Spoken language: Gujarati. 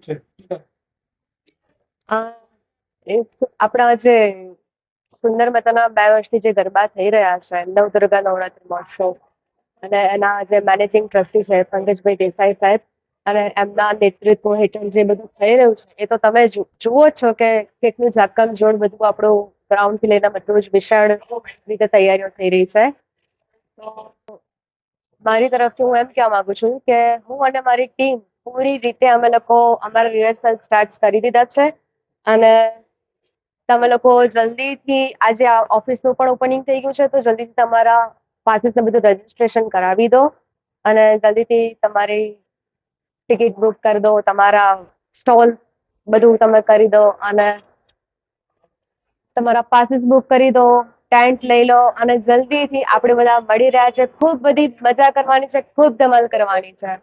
છે? એ આપણા જે સુંદર મતાના બે વર્ષથી જે ગરબા થઈ રહ્યા છે, નવદુર્ગા નવરાત્રી મહોત્સવ અને એના જે મેનેજિંગ ટ્રસ્ટી છે, પંકજભાઈ દેસાઈ સાહેબ અને એમના નેતૃત્વ હેઠળ જે બધું થઈ રહ્યું છે, એ તો તમે જુઓ છો કે કેટલું ઝાકમ જોડ બધું આપણું ગ્રાઉન્ડથી લઈને બધું જ વિશાળ રીતે તૈયારીઓ થઈ રહી છે તો મારી તરફથી હું એમ કહેવા માંગુ છું કે હું અને મારી ટીમ પૂરી રીતે અમે લોકો અમારા રિહર્સલ સ્ટાર્ટ કરી દીધા છે. અને તમે લોકો જલ્દીથી આજે આ ઓફિસનું પણ ઓપનિંગ થઈ ગયું છે, તો જલ્દીથી તમારા પાસીસને બધું રજીસ્ટ્રેશન કરાવી દો. અને જલ્દીથી તમારી ટિકિટ બુક કરી દો, તમારા સ્ટોલ બધું તમે કરી દો અને તમારા પાસીસ બુક કરી દો. ટેન્ટ લઈ લો અને જલ્દીથી આપણે બધા મળી રહ્યા છે. ખૂબ બધી મજા કરવાની છે, ખૂબ ધમાલ કરવાની છે.